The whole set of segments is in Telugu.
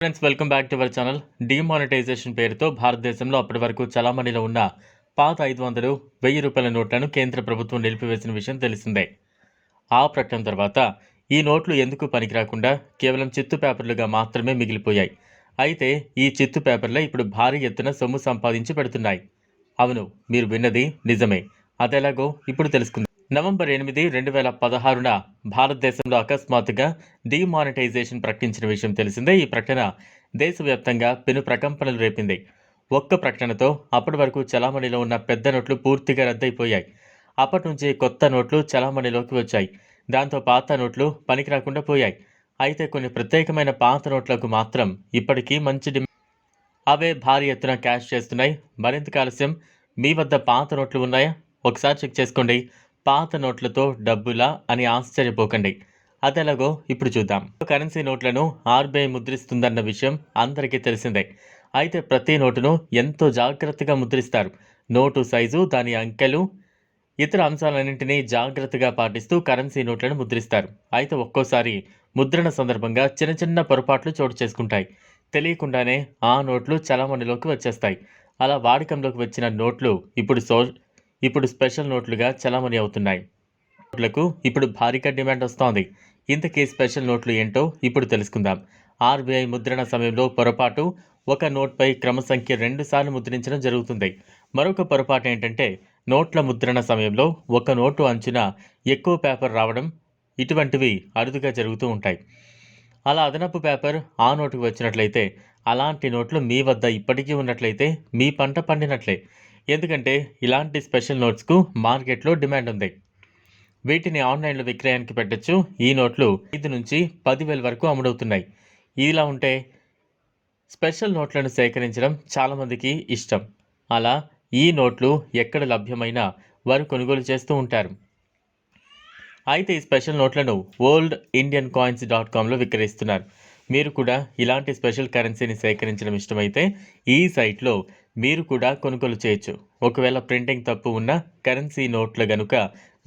Friends welcome back to our channel demonetization పేరుతో భారతదేశంలో అప్పటి వరకు చలామణిలో ఉన్న పాత ఐదు వందలు వెయ్యి రూపాయల నోట్లను కేంద్ర ప్రభుత్వం నిలిపివేసిన విషయం తెలిసిందే. ఆ ప్రకటన తర్వాత ఈ నోట్లు ఎందుకు పనికిరాకుండా కేవలం చిత్తు పేపర్లుగా మాత్రమే మిగిలిపోయాయి. అయితే ఈ చిత్తు పేపర్లే ఇప్పుడు భారీ ఎత్తున సొమ్ము సంపాదించి పెడుతున్నాయి. అవును మీరు విన్నది నిజమే. అదెలాగో ఇప్పుడు తెలుసుకుందాం. నవంబర్ ఎనిమిది రెండు వేల పదహారున భారతదేశంలో అకస్మాత్తుగా డిమానిటైజేషన్ ప్రకటించిన విషయం తెలిసిందే. ఈ ప్రకటన దేశవ్యాప్తంగా పెను ప్రకంపనలు రేపింది. ఒక్క ప్రకటనతో అప్పటి వరకు చలామణిలో ఉన్న పెద్ద నోట్లు పూర్తిగా రద్దయిపోయాయి. అప్పటి నుంచి కొత్త నోట్లు చలామణిలోకి వచ్చాయి. దాంతో పాత నోట్లు పనికి రాకుండా పోయాయి. అయితే కొన్ని ప్రత్యేకమైన పాత నోట్లకు మాత్రం ఇప్పటికీ మంచి డిమాండ్ అవే భారీ ఎత్తున క్యాష్ చేస్తున్నాయి. మరింత ఆలస్యం మీ వద్ద పాత నోట్లు ఉన్నాయా? ఒకసారి చెక్ చేసుకోండి. పాత నోట్లతో డబ్బులా అని ఆశ్చర్యపోకండి. అదెలాగో ఇప్పుడు చూద్దాం. కరెన్సీ నోట్లను ఆర్బీఐ ముద్రిస్తుందన్న విషయం అందరికీ తెలిసిందే. అయితే ప్రతి నోటును ఎంతో జాగ్రత్తగా ముద్రిస్తారు. నోటు సైజు దాని అంకెలు ఇతర అంశాలన్నింటినీ జాగ్రత్తగా పాటిస్తూ కరెన్సీ నోట్లను ముద్రిస్తారు. అయితే ఒక్కోసారి ముద్రణ సందర్భంగా చిన్న చిన్న పొరపాట్లు చోటు చేసుకుంటాయి. తెలియకుండానే ఆ నోట్లు చలామణిలోకి వచ్చేస్తాయి. అలా వాడకంలోకి వచ్చిన నోట్లు ఇప్పుడు సో ఇప్పుడు స్పెషల్ నోట్లుగా చలామణి అవుతున్నాయి. నోట్లకు ఇప్పుడు భారీగా డిమాండ్ వస్తోంది. ఇంతకీ స్పెషల్ నోట్లు ఏంటో ఇప్పుడు తెలుసుకుందాం. ఆర్బీఐ ముద్రణ సమయంలో పొరపాటు ఒక నోట్పై క్రమసంఖ్య రెండు సార్లు ముద్రించడం జరుగుతుంది. మరొక పొరపాటు ఏంటంటే నోట్ల ముద్రణ సమయంలో ఒక నోటు అంచున ఎక్కువ పేపర్ రావడం ఇటువంటివి అరుదుగా జరుగుతూ ఉంటాయి. అలా అదనపు పేపర్ ఆ నోటుకు వచ్చినట్లయితే అలాంటి నోట్లు మీ వద్ద ఇప్పటికీ ఉన్నట్లయితే మీ పంట పండినట్లే. ఎందుకంటే ఇలాంటి స్పెషల్ నోట్స్కు మార్కెట్లో డిమాండ్ ఉంది. వీటిని ఆన్లైన్లో విక్రయానికి పెట్టచ్చు. ఈ నోట్లు ఐదు నుంచి పదివేల వరకు అమ్ముడవుతున్నాయి. ఇలా ఉంటే స్పెషల్ నోట్లను సేకరించడం చాలామందికి ఇష్టం. అలా ఈ నోట్లు ఎక్కడ లభ్యమైనా వారు కొనుగోలు చేస్తూ ఉంటారు. అయితే ఈ స్పెషల్ నోట్లను ఓల్డ్ ఇండియన్ కాయిన్స్ డాట్ కామ్లో విక్రయిస్తున్నారు. మీరు కూడా ఇలాంటి స్పెషల్ కరెన్సీని సేకరించడం ఇష్టమైతే ఈ సైట్లో మీరు కూడా కొనుగోలు చేయొచ్చు. ఒకవేళ ప్రింటింగ్ తప్పు ఉన్న కరెన్సీ నోట్ల గనుక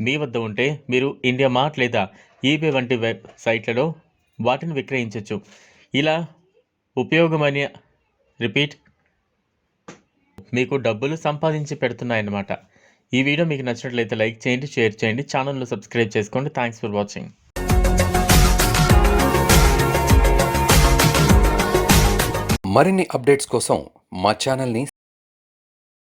మీ వద్ద ఉంటే మీరు ఇండియా మార్ట్ లేదా ఈబే వంటి వెబ్ సైట్లలో వాటిని విక్రయించవచ్చు ఇలా ఉపయోగమని రిపీట్ మీకు డబ్బులు సంపాదించి పెడుతున్నాయన్నమాట. ఈ వీడియో మీకు నచ్చినట్లయితే లైక్ చేయండి షేర్ చేయండి ఛానల్ను సబ్స్క్రైబ్ చేసుకోండి. Thanks for watching. మరిన్ని అప్డేట్స్ కోసం మా ఛానల్ని